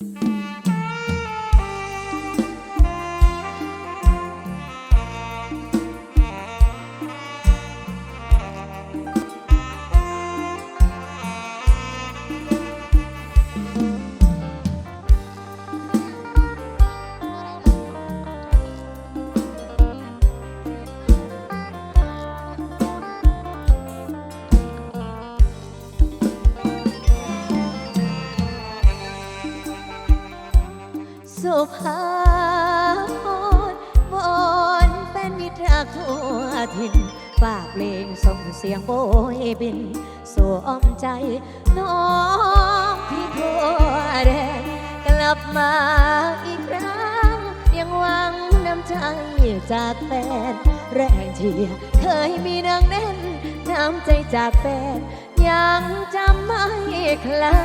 สุ น้องที่ทั่วแดนกลับมาอีกครั้ง ยังหวังน้ำใจจากแฟน แรงเชียร์เคยมีนางแน่น น้ำใจจากแฟน ยังจำไม่คลา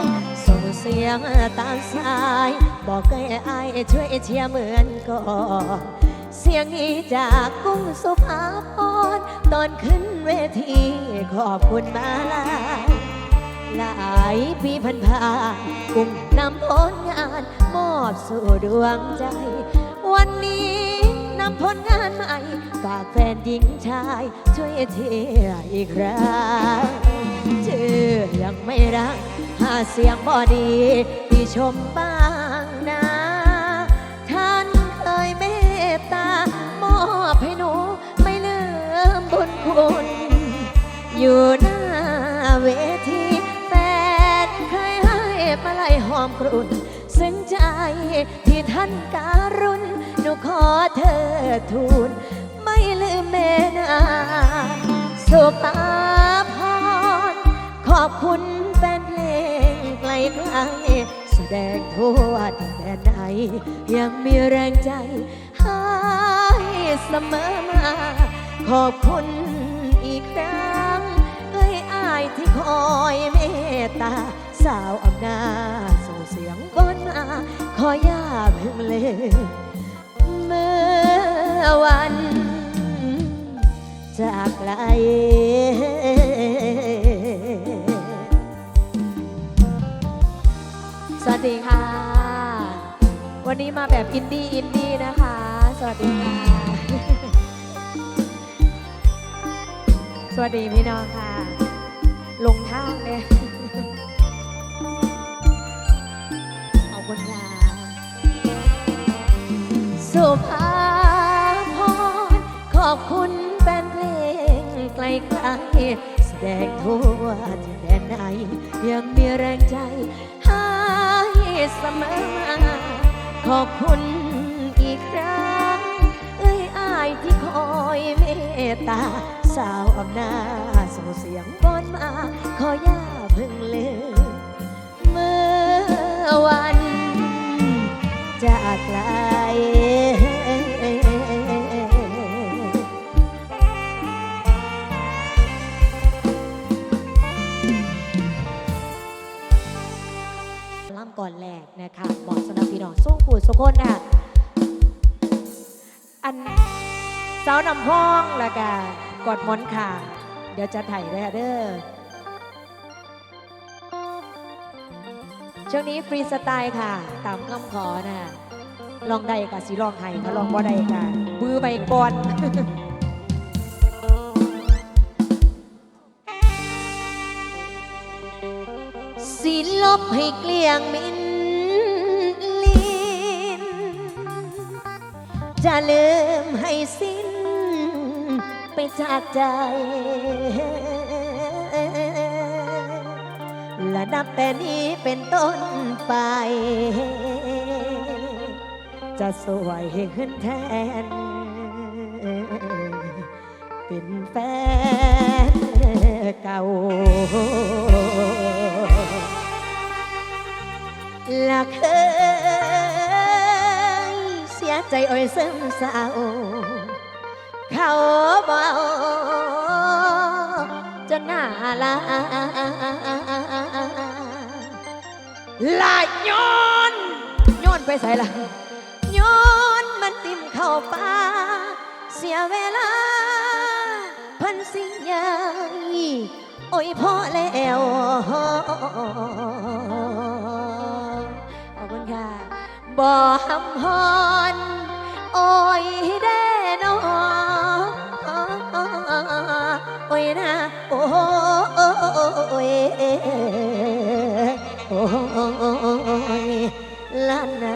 ยส่งเสียงตามสาย บอกให้อายช่วยเชียร์เหมือนก่อนเสียงนี้จากกุ้งสุภาพร ตอนขึ้นเวทีขอบคุณมาลายหลายปีพันผ่านกุ้งนำผลงานมอบสู่ดวงใจ วันนี้นำผลงานใหม่ฝากแฟนหญิงชาย ช่วยเชียอีกครั้งชื่อยังไม่รักหาเสียงบอดีที่ชมบ้า อยู่หน้าเวทีแฟนเคยให้มาลัยหอมกรุ่นซึ้งใจที่ท่านการุณหนูขอเธอทูล ไม่ลืมแม่นาสุตาพรขอบคุณแฟนเพลงไกลไกลแสดงทั่วดินแดนไหนยังมีแรงใจให้เสมอมา ขอบคุณอีกครั้ง ที่คอยเมตตา สาวอำนาจส่งเสียงบนมาขอย่าเพิ่งเลเมื่อวันจากไกลสวัสดีค่ะ วันนี้มาแบบอินดี้อินดี้นะคะ สวัสดีค่ะ สวัสดีพี่น้องค่ะ ลงทางเนี่ยขอบคุณค่ะสุภาพรขอบคุณแฟนเพลงไกลไกลแสดงทั่วที่แดนไหนยังมีแรงใจให้เสมอมาขอบคุณอีกครั้ง เอ้ยอายที่คอยเมตตา สาวอำนาจส่งเสียงบอ มา ขอย่าเพิ่งลืมเมื่อวันจากไกลล่ำก่อนแรกนะคะบอกสำหรับพี่น้องสู้ผู้สุคนน่ะอันเสาวนำพ้องแล้วก็กอดมอนค่ะ เดี๋ยวจะถ่ายได้เด้อช่วงนี้ฟรีสไตล์ค่ะ ตามคำขอนะลองได้กับสีลองไห้ถ้าลองบ่ได้กันบือไปก่อนสิลบให้เกลี้ยงมินลินจะลืมให้สิ้น ไปจากใจ และนับแต่นี้เป็นต้นไป จะสวยขึ้นแทน เป็นแฟนเก่าและเคยเสียใจอ่อยซึมเศร้า เขาเบาจนหน้าลาลาย้อนย้อนไปใส่ละย้อนมันติ่มเข้าป่าเสียเวลา พันสิยายโอ้ยพ่อแล้วขอบคุณค่ะบ่อหำฮอน โอ้ยเด้น้อง ยโอ้ยลานา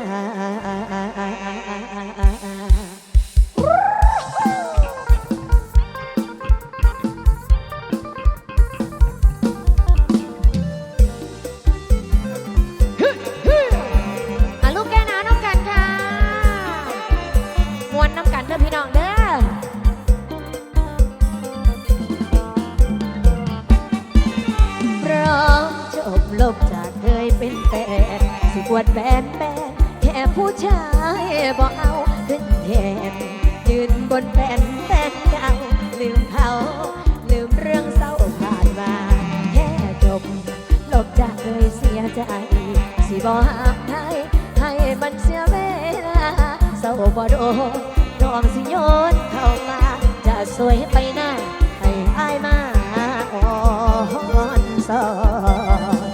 สวยไปหน้าให้อายมาอ่อนสอน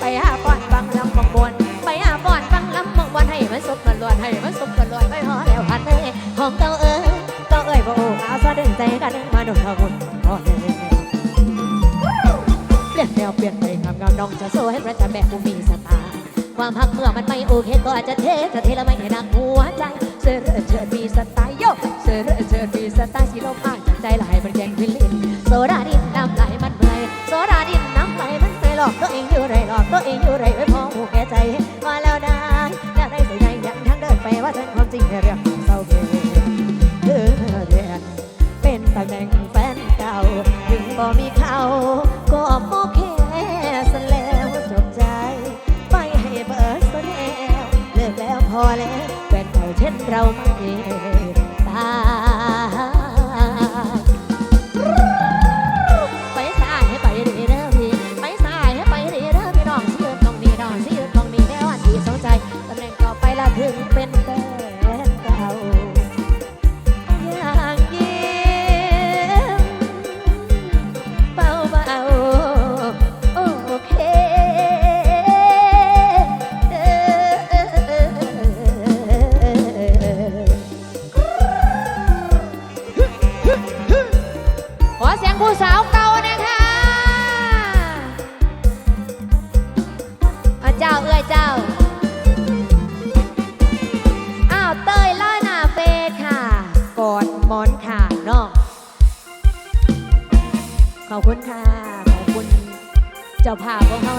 ไปหาป้อนฟังลำมังบวนไปหาป้อนฟังลำมังบวนให้มันสุกมันลวนให้มันสุกกันลวนไปหอแล้วหันเลยหอมเต้าเออยเต้าเอ้ยบ่อ้อาซาดึงใจกันมาดนเขาหุ่นพล้เปลี่ยนแนวเปลี่ยนไปงามงามน้องจะโซ่ให้ประจะแบบผู้มีสตาความพักเมื่อมันไม่โอเคก็อาจจะเทจะเทแล้วไม่เห็นหนักหัวใจเสือเชิด องอยู่ไรหลอกตัวเองอยู่ไรไว้พอหูแก่ใจว่าแล้วได้แล้วได้ใส่ใจยังทั้งเดินไปว่าฉันความจริงเรื่องเศร้าเบื่อเดือนเป็นตำแหน่งแฟนเก่าถึงบ่มีเขาก็โมแค่สแล้วจบใจ ไปให้เบิร์ดแล้วเลิกแล้วพอแล้วแฟนเก่าเช่นเรา 他。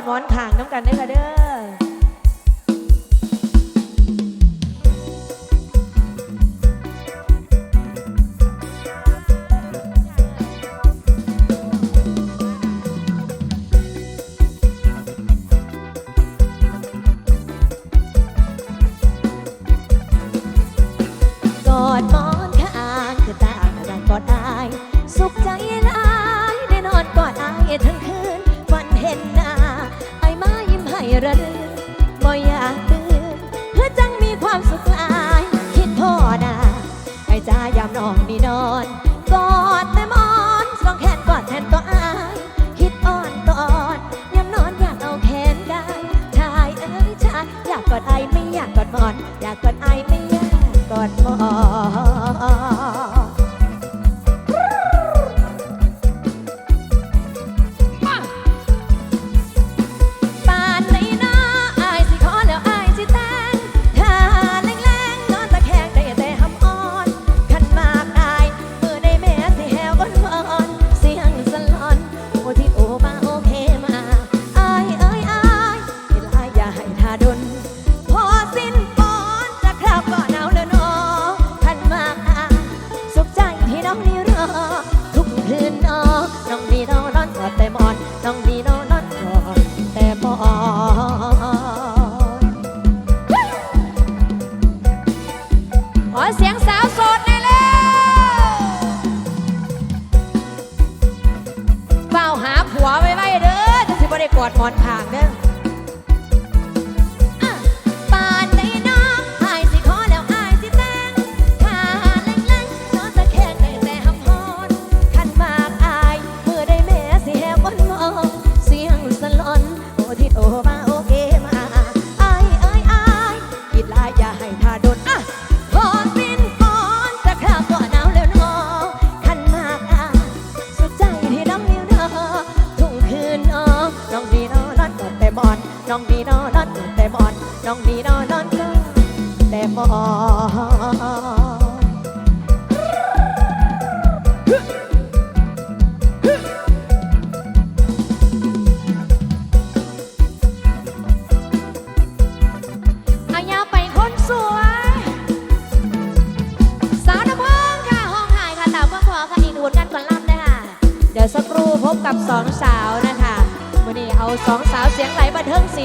อดหมอนขางน้ำกันได้ค่ะเด้อ Boy, yeah. น้องดีนอนอนกอดแต่บอนน้องดีนอนอนกอดแต่บอนน้องดีนอนอนกอดแต่บอน สียงไหลบันเทิงศิ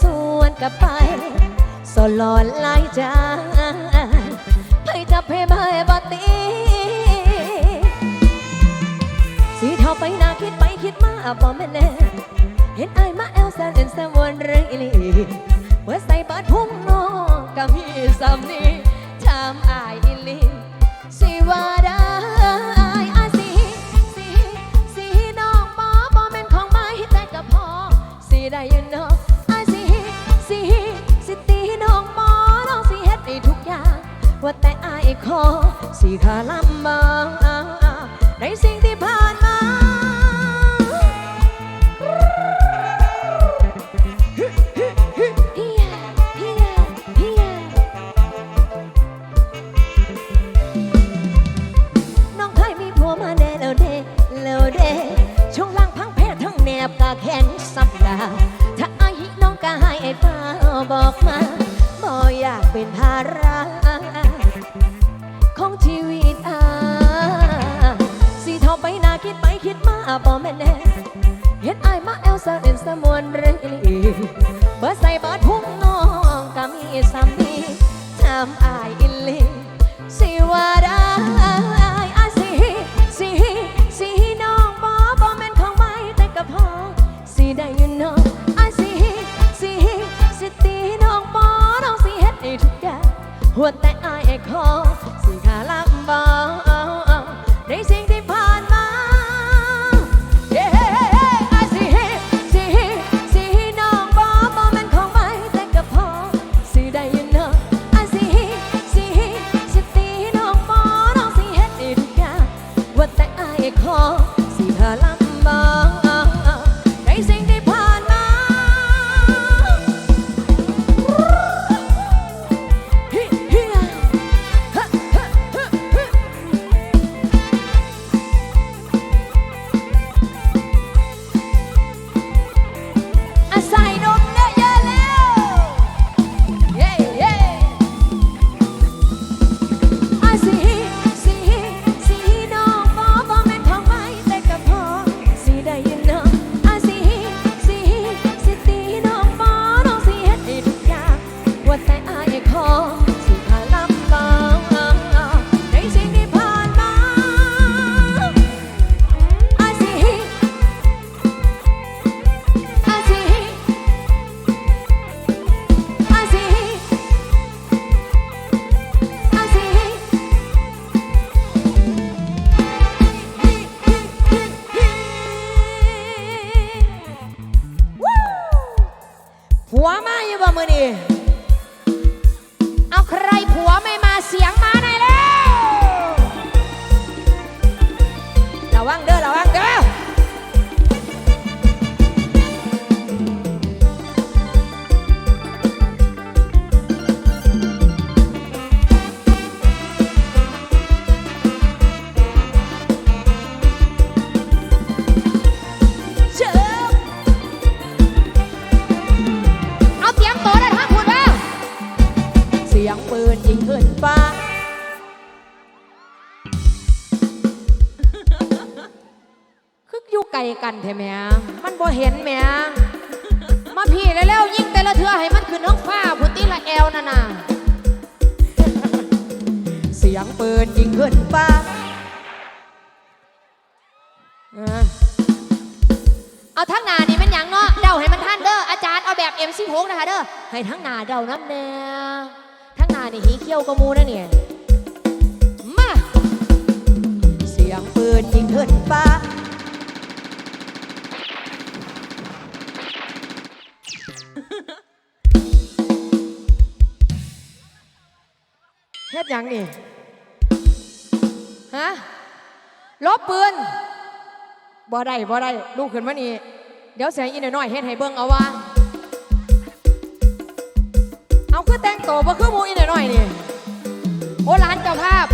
สวนกลับไปสลอนลายจางไผจับเพ่ใบบดีสีเทาไปนาคิดไปคิดมาบ่แม่แน่เห็นไอ้มาแอลแซนเอ็นแซวนเรื่องอีลีเมื่อใส่บาดพุ่งน้องก็มีสำนี้ทำไอ ขอสิขาลำบากในสิ่งที่ผ่านมา น้องเคยมีผัวมาแน่แล้วเด้แล้วเด้ช่วงล่างพังแพศทั้งแนบกะแขนสับดาถ้าไอ้น้องกะให้ไอ้ฟ้าบอกมาบ่อยากเป็นพา กันแท้แม่มันบ่เห็นแหม่มาพี่เร็วๆยิ่งแต่ละเทือให้มันขึ้นท้องฟ้าพุติละแอวนั่นน่ะเสียงปืนยิงขึ้นฟ้าเอาทั้งนานี่มันยังเนาะเดาให้มันท่านเด้ออาจารย์เอาแบบ M16 นะคะเด้อให้ทั้งนาเดาน้ำแน่ทั้งนานี่หีเขี้ยวกระมูนะเนี่ยมาเสียงปืนยิงขึ้นฟ้า เฮ็ดหยังนี่ฮะลบปืนบ่ได้บ่ได้ลูกขึ้นมานี่เดี๋ยวเสียอีน่อยๆเฮ็ดให้เบิ่งเอาว่าเอาคือแต่งตัวบ่คือหมูอีน่อยๆนี่โอ้ร้านเจ้าภาพ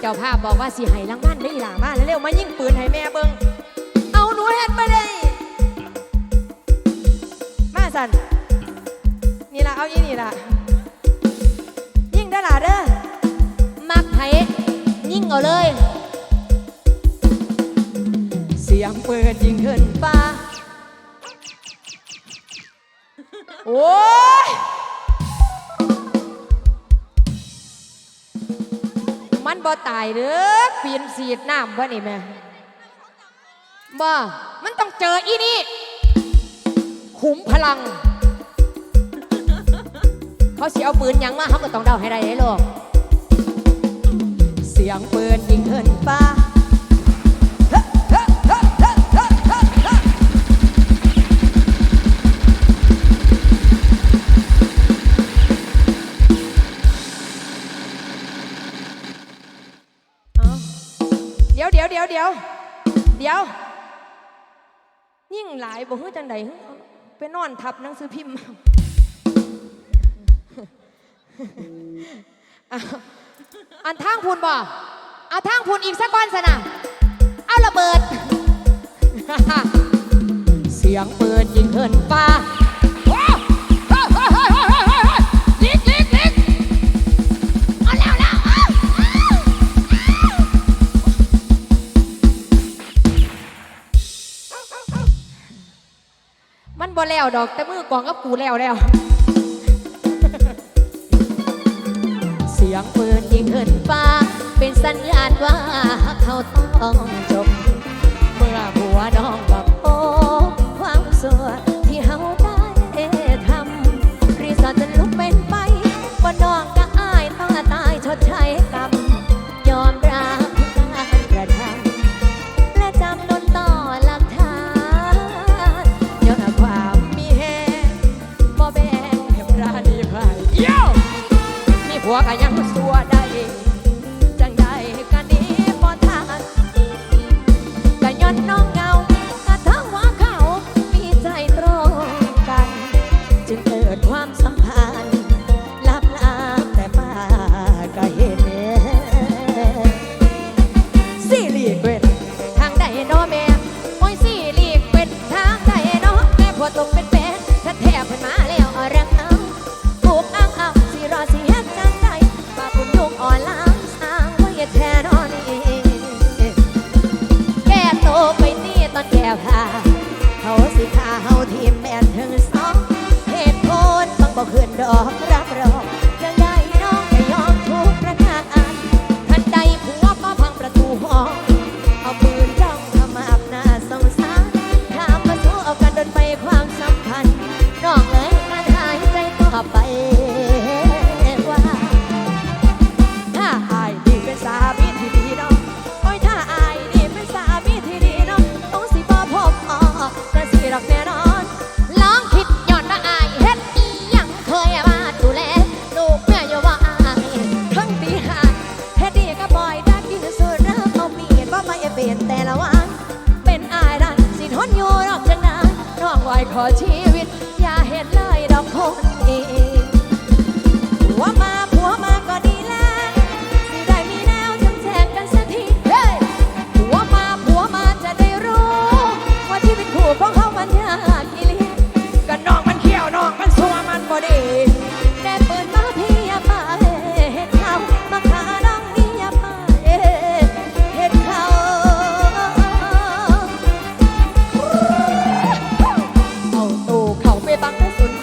เจ้าภาพบอกว่าสิให้รางวัลได้หล่ามาเร็วๆมายิงปืนให้แม่เบิ่งเอาหนูเฮ็ดมาได้มาสั่นนี่ล่ะเอาอีนี่ล่ะ ล่ะเด้อ มักไผยิ่งเอาเลย เสียงเปืนยิงขึ้นฟ้า โอ้ย มันบ่ตายเด้อปีนสีดน้ำบ่นี่แม่บ่มันต้องเจออีนี่ขุมพลัง เขาสิเอาปืนยังมาเขาก็ต้องเดาให้ได้เลยลูกเสียงปืนยิงขึ้นฟ้าเดี๋ยวเดี๋ยวเดี๋ยวเดี๋ยวเดี๋ยว ยิ่งหลายบ่ฮื้อจังใดฮึไปนอนทับหนังสือพิมพ์ อาอันทางพูนบ่เอาทางพูนอีกสักก้อนสนะเอาระเบิด เสียงปืนยิงขึ้นฟ้าลิกลิกลิกเอาแล้วแล้วเอาเอามันบ่แล้วดอกแต่มือกองกับกูแล้วแล้ว เสียงปืนยิงขึ้นฟ้า เป็นสัญญาณว่าเขาต้องจบ เมื่อหัวน้อง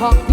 ของพี่